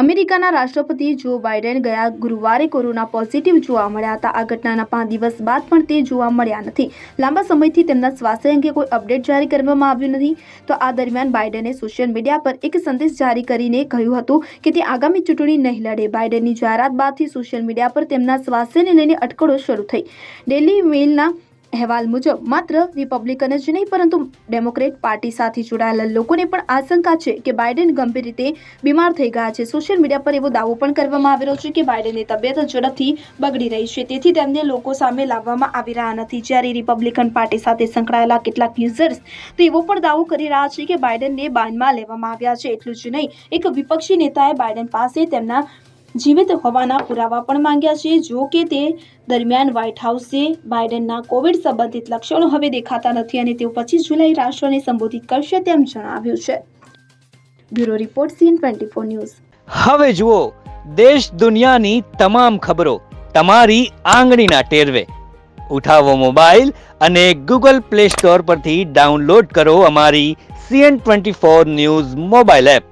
અમેરિકાના રાષ્ટ્રપતિ Joe Biden ગયા ગુરુવારે કોરોના પોઝિટિવ જોવા મળ્યા હતા. આ ઘટનાના પાંચ દિવસ બાદ પણ તે જોવા મળ્યા નથી. લાંબા સમયથી તેમના સ્વાસ્થ્ય અંગે કોઈ અપડેટ જારી કરવામાં આવ્યું નથી. તો આ દરમિયાન બાઇડેને સોશિયલ મીડિયા પર એક સંદેશ જારી કરીને કહ્યું હતું કે તે આગામી ચૂંટણી નહીં લડે. બાઇડેનની જાહેરાત બાદથી સોશિયલ મીડિયા પર તેમના સ્વાસ્થ્યને લઈને અટકળો શરૂ થઈ. ડેલી મેલના અહેવાલ મુજબ, માત્ર રિપબ્લિકન જ નહીં, પરંતુ ડેમોક્રેટ પાર્ટી સાથે જોડાયેલા લોકોને પણ આશંકા છે કે બાઇડેન ગંભીર રીતે બીમાર થઈ ગયા છે. સોશિયલ મીડિયા પર એવો દાવો પણ કરવામાં આવી રહ્યો છે કે બાઇડેનની તબિયત ઝડપથી બગડી રહી છે. તેથી તેમને લોકો સામે લાવવામાં આવી રહ્યા નથી. જ્યારે રિપબ્લિકન પાર્ટી સાથે સંકળાયેલા કેટલાક યુઝર્સ તો એવો પણ દાવો કરી રહ્યા છે કે બાઇડેનને બાનમાં લેવામાં આવ્યા છે. એટલું જ નહીં, એક વિપક્ષી નેતાએ બાઇડેન પાસે તેમના જીવિત હોવાના પુરાવા પણ માંગ્યા છે. જો કે તે દરમિયાન વ્હાઇટ હાઉસે બાઇડનના કોવિડ સંબંધિત લક્ષણો હવે દેખાતા નથી અને તેઓ પચીસ જુલાઈ રાષ્ટ્રને સંબોધિત કરશે તેમ જણાવ્યું છે. Bureau report CN twenty four news. હવે જુઓ, દેશ દુનિયાની તમામ ખબરો તમારી આંગળીના ટેરવે. ઉઠાવો મોબાઈલ અને ગૂગલ પ્લે સ્ટોર પરથી ડાઉનલોડ કરો અમારી CN twenty four news mobile app.